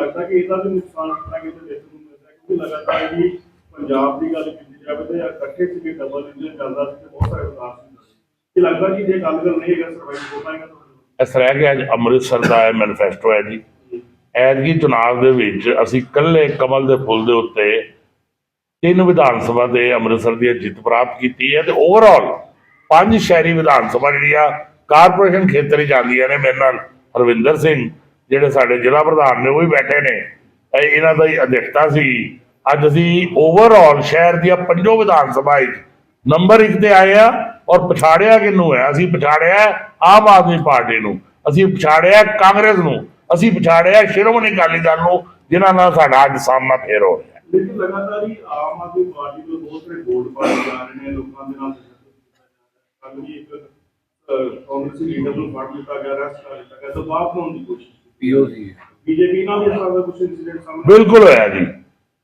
ਲੱਗਦਾ ਕਿ ਇਹਦਾ ਵੀ ਨੁਕਸਾਨ ਕਿतना ਕਿਤੇ ਦੇਖਣ ਨੂੰ ਮਿਲਦਾ ਕਿਉਂਕਿ ਲਗਾਤਾਰ ਜੀ ਪੰਜਾਬ ਦੀ ਗੱਲ ਕੀਤੀ ਜਾਵੇ ਤਾਂ ਇਕੱਠੇ ਸੀਗੇ ਡਬਲ ਇੰਜਨ ਚੱਲਦਾ ਸੀ ਤੇ ਬਹੁਤ ਸਾਰੇ ਵਿਕਾਸ ਹੁੰਦੇ ਇਹ ਲੱਗਦਾ ਕਿ ਜੇ ਗੱਲ ਕਰ ਨਹੀਂ ਹੈਗਾ ਸਰਵਾਈਵ ਹੋ ਪਾਏਗਾ ਇਸ ਤਰ੍ਹਾਂ ਕਿ ਅੱਜ ਅੰਮ੍ਰਿਤਸਰ ਦਾ ਇਹ ਮੈਨੀਫੈਸਟੋ ਹੈ ਜੀ। ਐਤਕੀ ਚੁਣਾਵ ਦੇ ਵਿੱਚ ਅਸੀਂ ਇਕੱਲੇ ਕਮਲ ਦੇ ਫੁੱਲ ਦੇ ਉੱਤੇ ਤਿੰਨ ਵਿਧਾਨ ਸਭਾ ਦੇ ਅੰਮ੍ਰਿਤਸਰ ਦੀ ਜਿੱਤ ਪ੍ਰਾਪਤ ਕੀਤੀ ਹੈ ਤੇ ਓਵਰਆਲ ਪੰਜ ਸ਼ਹਿਰੀ ਵਿਧਾਨ ਸਭਾ ਜਿਹੜੀਆਂ ਕਾਰਪੋਰੇਸ਼ਨ ਖੇਤਰ ਹੀ ਜਾਂਦੀਆਂ ਨੇ, ਮੇਰੇ ਨਾਲ ਹਰਵਿੰਦਰ ਸਿੰਘ ਜਿਹੜੇ ਸਾਡੇ ਜ਼ਿਲ੍ਹਾ ਪ੍ਰਧਾਨ ਨੇ, ਉਹ ਵੀ ਬੈਠੇ ਨੇ। ਇਹਨਾਂ ਦਾ ਹੀ ਅਧਿਕਤਾ ਸੀ। ਅੱਜ ਅਸੀਂ ਓਵਰਆਲ ਸ਼ਹਿਰ ਦੀਆਂ ਪੰਜੋ ਵਿਧਾਨ ਸਭਾ ਵਿੱਚ ਨੰਬਰ 1 ਤੇ ਆਏ ਆ ਔਰ ਪਛਾੜਿਆ ਕਿਹਨੂੰ ਹੈ? ਅਸੀਂ ਪਛਾੜਿਆ ਆਮ ਆਦਮੀ ਪਾਰਟੀ ਨੂੰ। ਅਸੀਂ ਪਛਾੜਿਆ ਕਾਂਗਰਸ ਨੂੰ। ਅਸੀਂ ਪਛਾੜਿਆ ਸ਼੍ਰੋਮਣੀ ਅਕਾਲੀ ਦਲ ਨੂੰ, ਜਿਨ੍ਹਾਂ ਨਾਲ ਸਾਡਾ ਅੱਜ ਸਾਹਮਣਾ ਫੇਰ ਹੋ ਰਿਹਾ। ਲੇਕਿਨ ਲਗਾਤਾਰ ਹੀ ਆਮ ਆਦਮੀ ਪਾਰਟੀ ਤੋਂ ਬਹੁਤ ਸਾਰੇ ਵੋਟ ਪਾਏ ਜਾ ਰਹੇ ਨੇ। ਲੋਕਾਂ ਦੇ ਨਾਲ ਕੱਲ ਵੀ ਇੱਕ ਕਾਂਗਰਸੀ ਲੀਡਰ ਨੂੰ ਫੜ ਲਿੱਤਾ ਗਿਆ ਰੈਸਟ ਕਰ ਲਿੱਤਾ ਗਿਆ। ਦਬਾਅ ਬਣਾਉਣ ਦੀ ਕੋਸ਼ਿਸ਼ ਪੀਓਸੀ ਬੀਜੇਪੀ ਨਾਲ ਵੀ ਇਸ ਤਰ੍ਹਾਂ ਦਾ ਕੁਝ ਇਨਸੀਡੈਂਟ ਸਾਹਮਣੇ ਬਿਲਕੁਲ ਹੋਇਆ ਜੀ।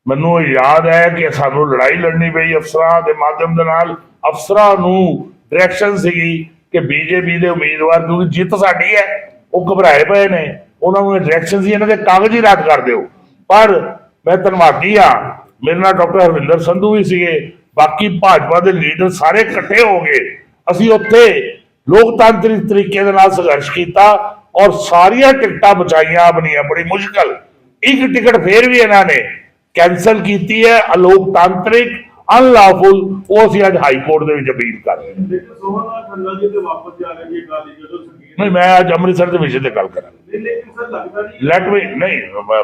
ਮੈਨੂੰ ਯਾਦ ਹੈ ਕਿ ਸਾਨੂੰ ਲੜਾਈ ਲੜਨੀ ਪਈ ਅਫਸਰਾਂ ਦੇ ਮਾਧਿਅਮ ਦੇ ਨਾਲ। ਅਫਸਰਾਂ ਨੂੰ ਡਾਇਰੈਕਸ਼ਨ ਸੀਗੀ ਕਿ ਬੀਜੇਪੀ ਦੇ ਉਮੀਦਵਾਰ ਕਿਉਂਕਿ ਜਿੱਤ ਸਾਡੀ ਹੈ ਉਹ ਘਬਰਾਏ ਪਏ ਨੇ। ਉਹਨਾਂ ਨੂੰ ਡਾਇਰੈਕਸ਼ਨ ਸੀ ਇਹਨਾਂ ਦੇ ਕਾਗਜ਼ ਹੀ ਰੱਦ ਕਰ ਦਿਓ। ਪਰ ਮੈਂ ਧੰਨਵਾਦੀ ਆ ਮੇਰੇ ਨਾਲ ਡਾਕਟਰ ਹਰਵਿੰਦਰ ਸੰਧੂ ਵੀ ਸੀਗੇ। ਬਾਕੀ ਭਾਜਪਾ ਦੇ ਲੀਡਰ ਸਾਰੇ ਇਕੱਠੇ ਹੋ ਗਏ। ਅਸੀਂ ਉੱਥੇ ਲੋਕਤਾਂਤਰਿਕ ਤਰੀਕੇ ਦੇ ਨਾਲ ਸੰਘਰਸ਼ ਕੀਤਾ ਔਰ ਸਾਰੀਆਂ ਟਿਕਟਾਂ ਬਚਾਈਆਂ ਆਪਣੀਆਂ ਬੜੀ ਮੁਸ਼ਕਲ। ਇੱਕ ਟਿਕਟ ਫੇਰ ਵੀ ਇਹਨਾਂ ਨੇ ਕੈਨਸਲ ਕੀਤੀ ਹੈ ਅਲੋਕਤਾਂਤਰਿਕ ਅਨਲਾਫੁਲ ਉਹ ਅਸੀਂ ਅੱਜ ਹਾਈ ਕੋਰਟ ਦੇ ਵਿੱਚ ਅਪੀਲ ਕਰ ਰਹੇ ਨਹੀਂ ਮੈਂ ਅੱਜ ਅੰਮ੍ਰਿਤਸਰ ਦੇ ਵਿਸ਼ੇ ਤੇ ਗੱਲ ਨਹੀਂ ਲੈਟ ਮੀ ਨਹੀਂ।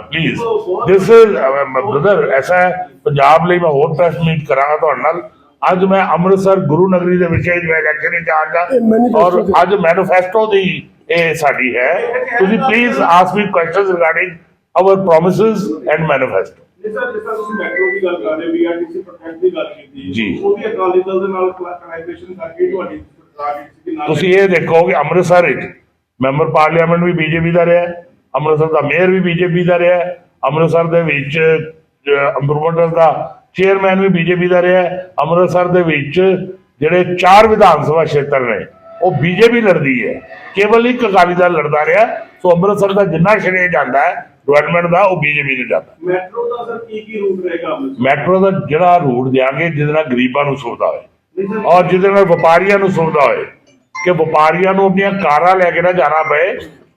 ਪਲੀਜ਼ ਦਿਸ ਇਜ਼ ਬ੍ਰਦਰ ਐਸਾ ਪੰਜਾਬ ਲਈ ਮੈਂ ਹੋਰ ਪ੍ਰੈਸ ਮੀਟ ਕਰਾਂਗਾ ਤੁਹਾਡੇ ਨਾਲ। ਅੱਜ ਮੈਂ ਅੰਮ੍ਰਿਤਸਰ ਗੁਰੂ ਨਗਰੀ ਦੇ ਵਿਸ਼ੇ ਵਿੱਚ ਮੈਂ ਇਲੈਕਸ਼ਨ ਇੰਚਾਰਜ ਹਾਂ ਔਰ ਅੱਜ ਮੈਨੀਫੈਸਟੋ ਦੀ ਇਹ ਸਾਡੀ ਹੈ ਤੁਸੀਂ please ask me questions regarding our promises and manifesto ਨਹੀਂ ਸਰ ਜਿਸ ਤਰ੍ਹਾਂ ਤੁਸੀਂ ਮੈਟਰੋ ਦੀ ਗੱਲ ਕਰ ਰਹੇ ਹੋ ਬੀਆਰਟੀਸੀ ਪ੍ਰੋਜੈਕਟ ਦੀ ਗੱਲ ਕੀਤੀ ਜੀ। ਉਹ ਵੀ ਅਕਾਲੀ ਦਲ ਦੇ ਨਾਲ ਕਨੈਕਸ਼ਨ ਕਰਕੇ ਤੁਹਾਡੀ ਸਰਕਾਰ ਦੀ ਸੀ ਕਿ ਨਾਲ ਤੁਸੀਂ ਇਹ ਦੇਖੋ ਕਿ ਅੰਮ੍ਰਿਤਸਰ ਵਿੱਚ ਮੈਂਬਰ ਪਾਰਲੀਮੈਂਟ ਵੀ ਬੀਜੇਪੀ ਦਾ ਰਿਹਾ। ਅੰਮ੍ਰਿਤਸਰ ਦਾ ਮੇਅਰ ਵੀ ਬੀਜੇਪੀ ਦਾ ਰਿਹਾ। ਅੰਮ੍ਰਿਤਸਰ ਦੇ ਵਿੱਚ ਅੰਬਰਮੰਡਲ ਦਾ ਚੇਅਰਮੈਨ ਵੀ ਬੀਜੇਪੀ ਦਾ ਰਿਹਾ। ਅੰਮ੍ਰਿਤਸਰ ਦੇ ਵਿੱਚ ਜਿਹੜੇ ਚਾਰ ਵਿਧਾਨ ਸਭਾ ਖੇਤਰ ਨੇ ਉਹ ਬੀਜੇਪੀ ਲੜਦੀ ਹੈ। ਕੇਵਲ ਇੱਕ ਅਕਾਲੀ ਦਲ ਲੜਦਾ ਰਿਹਾ ਸੋ ਅੰਮ੍ਰਿਤਸਰ ਦਾ ਜਿੰਨਾ ਸ਼੍ਰੇਅ ਜਾਂਦਾ ਹੈ ਡਿਵੈਲਪਮੈਂਟ ਦਾ ਉਹ ਬੀਜੇਪੀ ਨੂੰ ਜਾਂਦਾ। ਮੈਟਰੋ ਦਾ ਸਰ ਕੀ ਕੀ ਰੂਟ ਰਹੇਗਾ ਮੈਟਰੋ ਦਾ ਜਿਹੜਾ ਰੂਟ ਦਿਆਂਗੇ ਜਿਹਦੇ ਨਾਲ ਗਰੀਬਾਂ ਨੂੰ ਸੁਵਿਧਾ ਸਰ। ਔਰ ਜਿਹਦੇ ਨਾਲ ਵਪਾਰੀਆਂ ਨੂੰ ਸੁਵਿਧਾ ਹੋਏ ਕਿ ਵਪਾਰੀਆਂ ਨੂੰ ਆਪਣੀਆਂ ਕਾਰਾਂ ਲੈ ਕੇ ਨਾ ਜਾਣਾ ਪਏ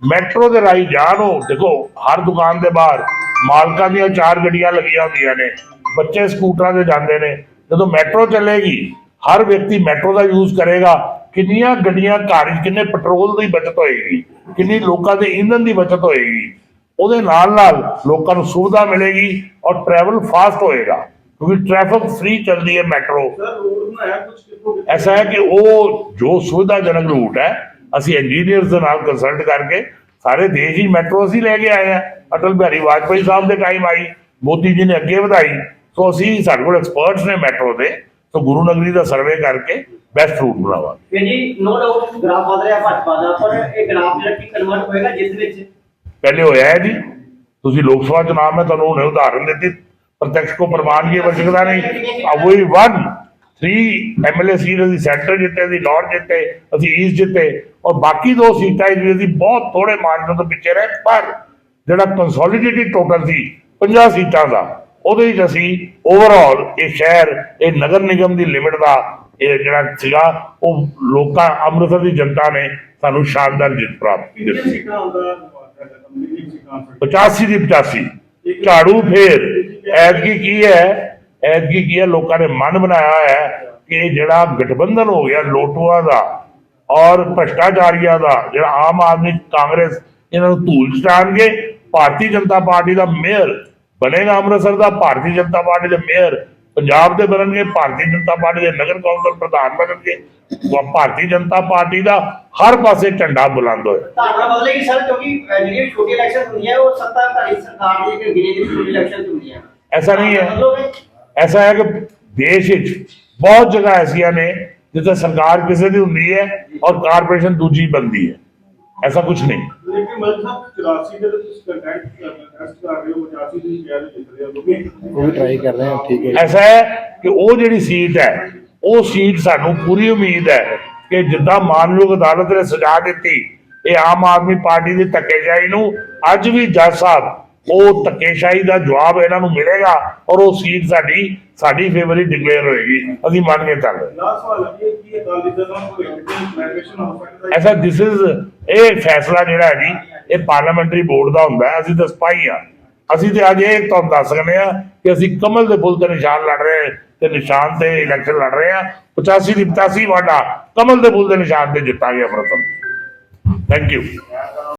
ਮੈਟਰੋ ਦੇ ਰਾਹੀਂ ਜਾਣ ਦੇਖੋ ਹਰ ਦੁਕਾਨ ਦੇ ਬਾਹਰ ਮਾਲਕਾਂ ਦੀਆਂ ਚਾਰ ਗੱਡੀਆਂ ਲੱਗੀਆਂ ਹੁੰਦੀਆਂ ਨੇ ਬੱਚੇ ਸਕੂਟਰਾਂ ਤੇ ਜਾਂਦੇ ਨੇ ਜਦੋਂ ਮੈਟਰੋ ਚੱਲੇਗੀ ਹਰ ਵਿਅਕਤੀ ਮੈਟਰੋ ਦਾ ਯੂਜ਼ ਕਰੇਗਾ ਕਿੰਨੀਆਂ ਗੱਡੀਆਂ ਘਰ ਕਿੰਨੇ ਪੈਟਰੋਲ ਦੀ ਬਚਤ ਹੋਏਗੀ ਕਿੰਨੀ ਲੋਕਾਂ ਦੇ ਇੰਧਨ ਦੀ ਬਚਤ ਹੋਏਗੀ ਉਹਦੇ ਨਾਲ ਨਾਲ ਲੋਕਾਂ ਨੂੰ ਸੁਵਿਧਾ ਮਿਲੇਗੀ ਔਰ ਟਰੈਵਲ ਫਾਸਟ ਹੋਏਗਾ ਕਿਉਂਕਿ ਟ੍ਰੈਫਿਕ ਫ੍ਰੀ ਚੱਲਦੀ ਹੈ ਮੈਟਰੋ? ਐਸਾ ਹੈ ਕਿ ਉਹ ਜੋ ਸੁਵਿਧਾਜਨਕ ਰੂਟ ਹੈ ਅਸੀਂ ਇੰਜੀਨੀਅਰਸ ਦੇ ਨਾਲ ਕੰਸਲਟ ਕਰਕੇ ਸਾਰੇ ਦੇਸ਼ ਹੀ ਮੈਟਰੋ ਅਸੀਂ ਲੈ ਕੇ ਆਏ ਆ ਅਟਲ ਬਿਹਾਰੀ ਵਾਜਪਾਈ ਸਾਹਿਬ ਦੇ ਟਾਈਮ ਆਈ ਮੋਦੀ ਜੀ ਨੇ ਅੱਗੇ ਵਧਾਈ ਸੋ ਅਸੀਂ ਸਾਡੇ ਕੋਲ ਐਕਸਪਰਟਸ ਨੇ ਮੈਟਰੋ ਦੇ ਸੋ ਗੁਰੂ ਨਗਰੀ ਦਾ ਸਰਵੇ ਕਰਕੇ ਬੈਸਟ ਰੂਟ ਬਣਾਵਾਂਗੇ। ਪਹਿਲੇ ਹੋਇਆ ਹੈ ਜੀ ਤੁਸੀਂ ਲੋਕ ਸਭਾ ਚੋਣਾਂ ਮੈਂ ਤੁਹਾਨੂੰ ਉਹਨੇ ਉਦਾਹਰਨ ਦਿੱਤੀ ਪ੍ਰਤੱਖ ਕੋ ਪ੍ਰਮਾਣ ਕੀ ਵਰਜਕਦਾ ਨਹੀਂ ਆ ਵਈ ਵਨ 3 ਐਮਐਲਏ ਸੀਟ ਅਸੀਂ ਸੈਂਟਰ ਜਿੱਤੇ ਅਸੀਂ ਨੌਰਥ ਜਿੱਤੇ ਅਸੀਂ ਈਸਟ ਜਿੱਤੇ ਔਰ ਬਾਕੀ ਦੋ ਸੀਟਾਂ ਇਹ ਜਿਹੜੀ ਅਸੀਂ ਬਹੁਤ ਥੋੜੇ ਮਾਰਜਨ ਤੋਂ ਪਿੱਛੇ ਰਹੇ ਪਰ ਜਿਹੜਾ ਕੰਸੋਲੀਡੇਟਿਡ ਟੋਟਲ ਸੀ 50 ਸੀਟਾਂ ਦਾ ਉਹਦੇ ਵਿੱਚ ਅਸੀਂ ਓਵਰਆਲ ਇਹ ਸ਼ਹਿਰ ਇਹ ਨਗਰ ਨਿਗਮ ਦੀ ਲਿਮਿਟ ਦਾ ਇਹ ਜਿਹੜਾ ਸੀਗਾ ਉਹ ਲੋਕਾਂ ਅੰਮ੍ਰਿਤਸਰ ਦੀ ਜਨਤਾ ਨੇ ਸਾਨੂੰ ਸ਼ਾਨਦਾਰ ਜਿੱਤ ਪ੍ਰਾਪਤ ਕੀਤੀ। ਸੀਟਾਂ ਆਉਂਦਾ ਕੰਪਲੀਟ ਸੀਟਾਂ ਸਰ 85 ਦੀ 85 ਝਾੜੂ ਫੇਰ। ਐਤਕੀ ਕੀ ਹੈ? ਐਤਕੀ ਕੀ ਹੈ? ਲੋਕਾਂ ਨੇ ਮਨ ਬਣਾਇਆ ਹੋਇਆ ਹੈ ਕਿ ਜਿਹੜਾ ਗਠਬੰਧਨ ਹੋ ਗਿਆ ਲੋਟੂਆਂ ਦਾ ਔਰ ਭ੍ਰਸ਼ਟਾਚਾਰੀਆਂ ਦਾ ਜਿਹੜਾ ਆਮ ਆਦਮੀ ਕਾਂਗਰਸ ਇਹਨਾਂ ਨੂੰ ਧੂਲ ਚਟਾਣਗੇ ਭਾਰਤੀ ਜਨਤਾ ਪਾਰਟੀ ਦਾ ਮੇਅਰ ਬਣੇਗਾ ਅੰਮ੍ਰਿਤਸਰ ਦਾ ਭਾਰਤੀ ਜਨਤਾ ਪਾਰਟੀ ਦੇ ਮੇਅਰ ਪੰਜਾਬ ਦੇ ਬਣਨਗੇ ਭਾਰਤੀ ਜਨਤਾ ਪਾਰਟੀ ਦੇ ਨਗਰ ਕੌਂਸਲ ਪ੍ਰਧਾਨ ਬਣਨਗੇ। ਉਹ ਭਾਰਤੀ ਜਨਤਾ ਪਾਰਟੀ ਦਾ ਹਰ ਪਾਸੇ ਝੰਡਾ ਬੁਲੰਦ ਹੋਇਆ। ਧਾਰਨਾ ਬਦਲੇਗੀ ਸਰ ਕਿਉਂਕਿ ਜਿਹੜੀਆਂ ਛੋਟੀ ਇਲੈਕਸ਼ਨ ਹੁੰਦੀਆਂ ਉਹ ਸੱਤਾ ਧਾਰੀ ਸਰਕਾਰ ਦੀ ਇੱਕ ਗਿਣੇ ਦੀ ਛੋਟੀ ਇਲੈਕਸ਼ਨ ਹੁੰਦੀਆਂ ਐਸਾ ਨਹੀਂ ਹੈ। ਐਸਾ ਹੈ ਕਿ ਦੇਸ਼ ਵਿੱਚ ਬਹੁਤ ਜਗ੍ਹਾ ਐਸੀਆਂ ਨੇ ਜਿੱਥੇ ਸਰਕਾਰ ਕਿਸੇ ਦੀ ਹੁੰਦੀ ਹੈ ਔਰ ਕਾਰਪੋਰੇਸ਼ਨ ਦੂਜੀ ਬਣਦੀ ਹੈ। ਐਸਾ ਕੁਝ ਨਹੀਂ। ਲੇਕਿਨ ਮਤਲਬ ਸਾਹਿਬ 84 ਦੇ ਤੁਸੀਂ ਕੰਟੈਕਟ ਟੈਸਟ ਕਰ ਰਹੇ ਹੋ 85 ਦੀ ਕਹਿ ਰਹੇ ਜਿੱਤ ਰਹੇ ਹੋ ਕਿਉਂਕਿ ਉਹ ਵੀ ਟਰਾਈ ਕਰ ਰਹੇ ਹਾਂ ਠੀਕ ਹੈ ਐਸਾ ਹੈ ਕਿ ਉਹ ਜਿਹੜੀ ਸੀਟ ਹੈ ਉਹ ਸੀਟ ਸਾਨੂੰ ਪੂਰੀ ਉਮੀਦ ਹੈ ਕਿ ਜਿੱਦਾਂ ਮਾਨਯੋਗ ਅਦਾਲਤ ਨੇ ਸਜ਼ਾ ਦਿੱਤੀ ਇਹ ਆਮ ਆਦਮੀ ਪਾਰਟੀ ਦੀ ਧੱਕੇਸ਼ਾਹੀ ਨੂੰ ਅੱਜ ਵੀ ਜੱਜ ਸਾਹਿਬ ਉਹ ਧੱਕੇਸ਼ਾਹੀ ਦਾ ਜਵਾਬ ਇਹਨਾਂ ਨੂੰ ਮਿਲੇਗਾ ਔਰ ਉਹ ਸੀਟ ਸਾਡੀ ਸਾਡੀ ਫੇਵਰ ਹੀ ਡਿਕਲੇਅਰ ਹੋਏਗੀ। ਅਸੀਂ ਮੰਨ ਕੇ ਚੱਲ ਰਹੇ ਹਾਂ। ਲਾਸਟ ਸਵਾਲ ਹੈ ਜੀ ਕੀ ਅਕਾਲੀ ਦਲ ਨਾਲ ਕੋਈ ਕਲੈਰੀਫਿਕੇਸ਼ਨ ਹੋ ਸਕਦਾ ਹੈ? ਐਸਾ ਦਿਸ ਇਜ਼ ਇਹ ਫੈਸਲਾ ਜਿਹੜਾ ਹੈ ਜੀ, ਇਹ ਪਾਰਲੀਮੈਂਟਰੀ ਬੋਰਡ ਦਾ ਹੁੰਦਾ ਹੈ, ਅਸੀਂ ਤਾਂ ਸਪਾਈ ਆ ਅਸੀਂ ਤੇ ਅੱਜ ਇਹ ਤੁਹਾਨੂੰ ਦੱਸ ਸਕਦੇ ਆ ਕਿ ਅਸੀਂ ਕਮਲ ਦੇ ਫੁੱਲ ਤੇ ਨਿਸ਼ਾਨ ਲੜ ਰਹੇ ਹਾਂ ਤੇ ਨਿਸ਼ਾਨ ਤੇ ਇਲੈਕਸ਼ਨ ਲੜ ਰਹੇ ਆ 85 ਦੀ 85 ਵਾਟਾ ਕਮਲ ਦੇ ਫੁੱਲ ਦੇ ਨਿਸ਼ਾਨ ਤੇ ਜਿੱਤਾਂਗੇ ਅਮਰਤਮ ਥੈਂਕ ਯੂ